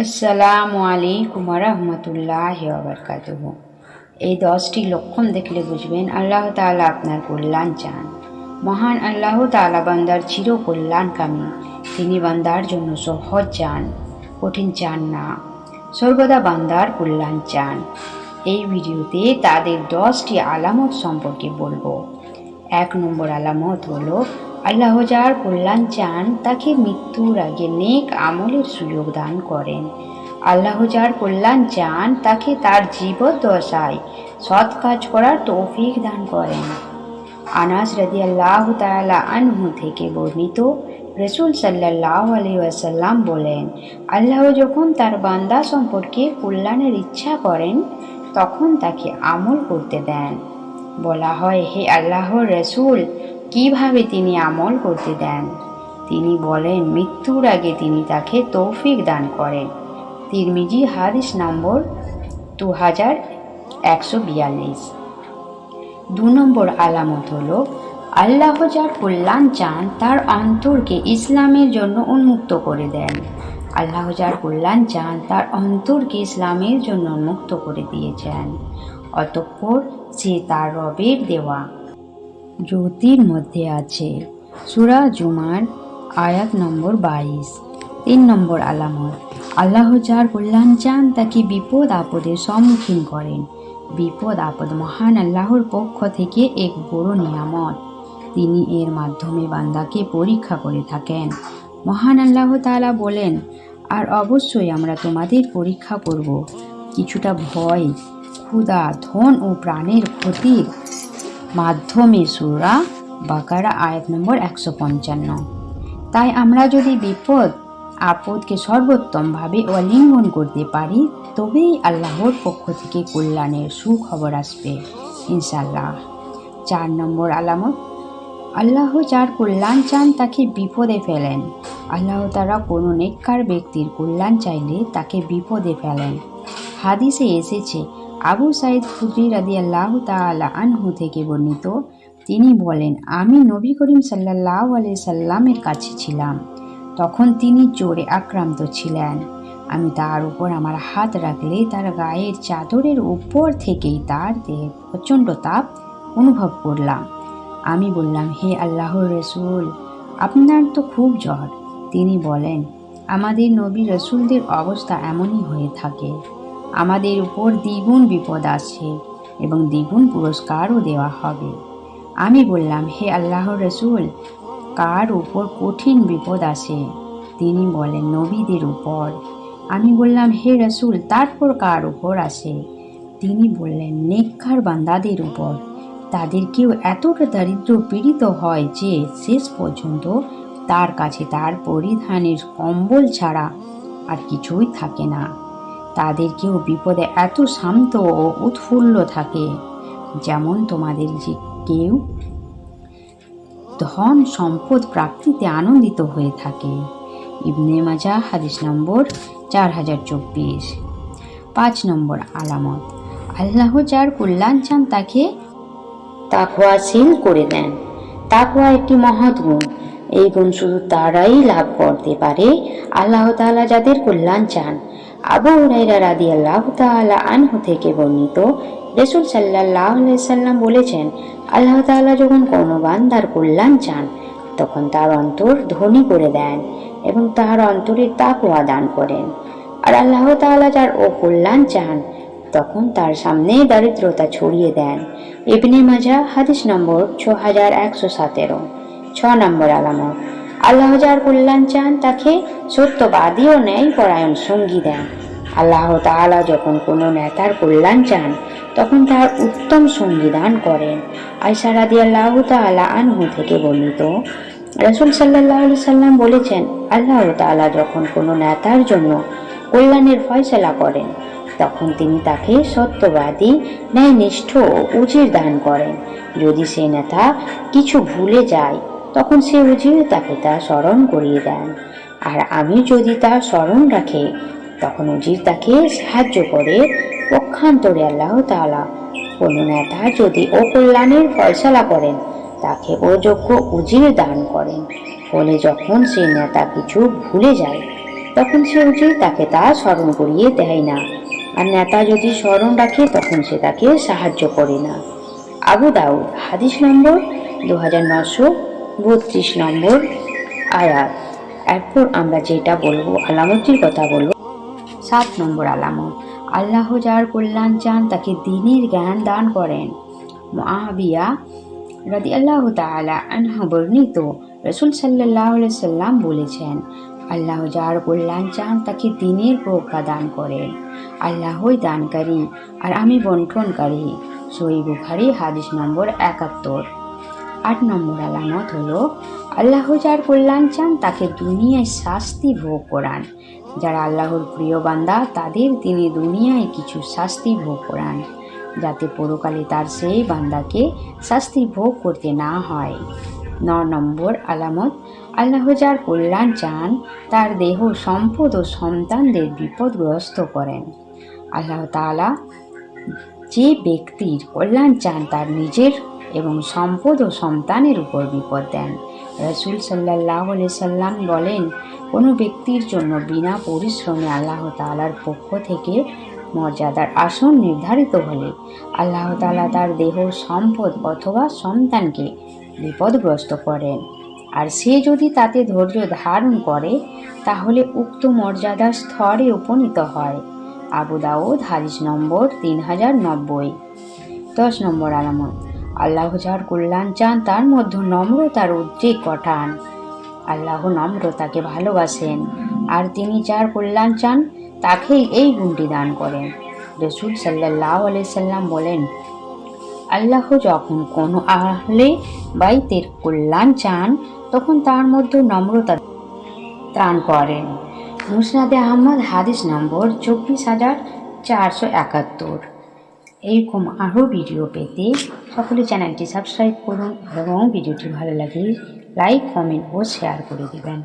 আসসালামু আলাইকুম রহমতুল্লাহ বরকাতুহ। এই দশটি লক্ষণ দেখলে বুঝবেন আল্লাহ তাআলা আপনার কল্যাণ চান। মহান আল্লাহ তাআলা বান্দার চির কল্যাণকামী তিনি বান্দার জন্য সহজ চান, কঠিন চান না। সর্বদা বান্দার কল্যাণ চান। এই ভিডিওতে তাদের দশটি আলামত সম্পর্কে বলব। এক নম্বর আলামত হলো আল্লাহ যার কল্যাণ চান, তাকে মৃত্যুর আগে নেক আমলের সুযোগ দান করেন। আল্লাহ যার কল্যাণ চান, তাকে তার জীবদ্দশায় সৎ কাজ করার তৌফিক দান করেন। আনাস রাদি আল্লাহ তালা আনহু থেকে বর্ণিত রসুল সাল্লাহ আলী ওয়াসাল্লাম বলেন, আল্লাহ যখন তার বান্দা সম্পর্কে কল্যাণের ইচ্ছা করেন, তখন তাকে আমল করতে দেন। বলা হয়, হে আল্লাহর রসুল কীভাবে তিনি আমল করতে দেন? তিনি বলেন, মৃত্যুর আগে তিনি তাকে তৌফিক দান করেন। তিরমিজি, হাদিস নম্বর দু হাজার একশো বিয়াল্লিশ। দু নম্বর আলামত হলো, আল্লাহ যার কল্যাণ চান, তার অন্তরকে ইসলামের জন্য উন্মুক্ত করে দেন। আল্লাহ যার কল্যাণ চান, তার অন্তরকে ইসলামের জন্য উন্মুক্ত করে দিয়েছেন। অতঃপর সে তার রবের দেওয়া জ্যোতির মধ্যে আছে। সুরা জুমার আয়াত নম্বর বাইশ। তিন নম্বর আলামত। আল্লাহ যার কল্যাণ চান, তাকে বিপদ আপদের সম্মুখীন করেন। বিপদ আপদ মহান আল্লাহর পক্ষ থেকে এক বড় নিয়ামত। তিনি এর মাধ্যমে বান্দাকে পরীক্ষা করে থাকেন। মহান আল্লাহ তালা বলেন, আর অবশ্যই আমরা তোমাদের পরীক্ষা করব। কিছুটা ভয়, ক্ষুধা, ধন ও প্রাণের ক্ষতির মাধ্যমে সুরা বাকারা আয়াত নম্বর একশো পঞ্চান্ন। তাই আমরা যদি বিপদ, আপদকে সর্বোত্তমভাবে অলিঙ্গন করতে পারি, তবেই আল্লাহর পক্ষ থেকে কল্যাণের সুখবর আসবে ইনশাল্লাহ চার নম্বর আলামত, আল্লাহ যার কল্যাণ চান তাকে বিপদে ফেলেন। আল্লাহ তারা কোনো নেককার ব্যক্তির কল্যাণ চাইলে তাকে বিপদে ফেলেন। হাদিসে এসেছে আবু সাইদ খুদ্রি রাদি আল্লাহ তালা আনহু থেকে বর্ণিত, তিনি বলেন, আমি নবী করিম সাল্লাহ আলি সাল্লামের কাছে ছিলাম। তখন তিনি জোরে আক্রান্ত ছিলেন। আমি তার উপর আমার হাত রাখলে তার গায়ের চাদরের উপর থেকেই তার দেহে প্রচণ্ড তাপ অনুভব করলাম। আমি বললাম, হে আল্লাহর রসুল, আপনার তো খুব জ্বর। তিনি বলেন, আমাদের নবী রসুলদের অবস্থা এমনই হয়ে থাকে। আমাদের উপর দ্বিগুণ বিপদ আছে এবং দ্বিগুণ পুরস্কারও দেওয়া হবে। আমি বললাম, হে আল্লাহ রসুল, কার উপর কঠিন বিপদ আসে তিনি বলেন, নবীদের উপর। আমি বললাম, হে রসুল, তারপর কার উপর আসে তিনি বললেন, নেককার বান্দাদের উপর। তাদের কেউ এতটা দারিদ্র পীড়িত হয় যে শেষ পর্যন্ত তার কাছে তার পরিধানের কম্বল ছাড়া আর কিছুই থাকে না। তাদের কেউ বিপদে এত শান্ত ও উৎফুল্ল থাকে, যেমন তোমাদের যে কেউ ধন সম্পদ প্রাপ্তিতে আনন্দিত হয়ে থাকে। ইবনে মাজা হাদিস নম্বর চার হাজার চব্বিশ। পাঁচ নম্বর আলামত, আল্লাহ যার কল্যাণ চান তাকে তাকওয়াশীল করে দেন। তাকওয়া একটি মহৎ গুণ, এই গুণ শুধু তারাই লাভ করতে পারে। আল্লাহ তাআলা যাদের কল্যাণ চান আবু হুরাইরা রাদি আল্লাহ তাআলা আনহু থেকে বর্ণিত, রসুল সাল্লাহ সাল্লাম বলেছেন, আল্লাহ তাআলা যখন কোনো বান্দার কল্যাণ চান, তখন তার অন্তর ধনী করে দেন এবং তাহার অন্তরে তাকওয়া দান করেন। আর আল্লাহ তাআলা যার ও কল্যাণ চান, তখন তার সামনে দারিদ্রতা ছড়িয়ে দেন। ইবনে মাজা হাদিস নম্বর ছ হাজার একশো সতেরো, ছ নম্বর আলামত। আল্লাহ যার কল্যাণ চান, তাকে সত্যবাদী ও ন্যায় পরায়ণ সঙ্গী দেন। আল্লাহ তাআলা যখন কোনো নেতার কল্যাণ চান, তখন তার উত্তম সঙ্গী দান করেন। আয়সা রাদি আল্লাহ তাআলা আনহু থেকে বর্ণিত, রসুল সাল্লাহ সাল্লাম বলেছেন, আল্লাহ তাআলা যখন কোনো নেতার জন্য কল্যাণের ফয়সলা করেন, তখন তিনি তাকে সত্যবাদী, ন্যায়নিষ্ঠ ও উজির দান করেন। যদি সে নেতা কিছু ভুলে যায় তখন সে উজির তাকে তা স্মরণ করিয়ে দেন। আর আমি যদি তা স্মরণ রাখে, তখন উজির তাকে সাহায্য করে পক্ষান্তরে আল্লাহ তাআলা। কোনো নেতা যদি অকল্যাণের ফয়সলা করেন, তাকে অযোগ্য উজির দান করেন। ফলে যখন সে নেতা কিছু ভুলে যায়, তখন সে উজির তাকে তা স্মরণ করিয়ে দেয় না। আর নেতা যদি স্মরণ রাখে, তখন সে তাকে সাহায্য করে না। আবু দাউদ, হাদিস নম্বর দু হাজার নশো বত্রিশ নম্বর আয়াত। এরপর আমরা যেটা বলব, আলামতির কথা বলব। সাত নম্বর আলামত, আল্লাহ যার কল্যাণ চান, তাকে দিনের জ্ঞান দান করেন। মহাবিয়া রাদি আল্লাহ তালা আনহা বর্ণিত, রসুল সাল্লাহ সাল্লাম বলেছেন, আল্লাহ যার কল্যাণ চান, তাকে দিনের প্রজ্ঞা দান করেন। আল্লাহই দানকারী, আর আমি বন্টনকারী। সই বুখারি, হাদিস নম্বর একাত্তর। আট নম্বর আলামত হলো, আল্লাহ যার কল্যাণ চান তাকে দুনিয়ায় শাস্তি ভোগ করান। যারা আল্লাহর প্রিয় বান্দা, তাদের তিনি দুনিয়ায় কিছু শাস্তি ভোগ করান, যাতে পরকালে তার সেই বান্দাকে শাস্তি ভোগ করতে না হয়। ন নম্বর আলামত, আল্লাহ যার কল্যাণ চান, তার দেহ, সম্পদ ও সন্তানদের বিপদগ্রস্ত করেন। আল্লাহ তাআলা যে ব্যক্তির কল্যাণ চান, তার নিজের এবং সম্পদ ও সন্তানের উপর বিপদ দেন। রসুল সাল্লাহ সাল্লাম বলেন, কোনো ব্যক্তির জন্য বিনা পরিশ্রমে আল্লাহ তালার পক্ষ থেকে মর্যাদার আসন নির্ধারিত হলে আল্লাহ তালা তার দেহ, সম্পদ অথবা সন্তানকে বিপদগ্রস্ত করেন। আর সে যদি তাতে ধৈর্য ধারণ করে, তাহলে উক্ত মর্যাদার স্তরে উপনীত হয়। আবু দাউদ হাদিস নম্বর তিন হাজার নব্বই। দশ নম্বর আলামত। আল্লাহ যার কল্যাণ চান, তার মধ্যে নম্রতার উদ্রেক ঘটান। আল্লাহ নম্রতাকে ভালোবাসেন। আর তিনি যার কল্যাণ চান, তাকেই এই গুণটি দান করেন। রসুল সাল্লাহ সাল্লাম বলেন, আল্লাহ যখন কোনো আহলে বাইতের কল্যাণ চান, তখন তার মধ্যে নম্রতা দান করেন। মুসনাদে আহমদ হাদিস নম্বর চব্বিশ হাজার চারশো একাত্তর। এইরকম আরও ভিডিও পেতে সকলে চ্যানেলটি সাবস্ক্রাইব করুন এবং ভিডিওটি ভালো লাগলে লাইক কমেন্ট ও শেয়ার করে দেবেন।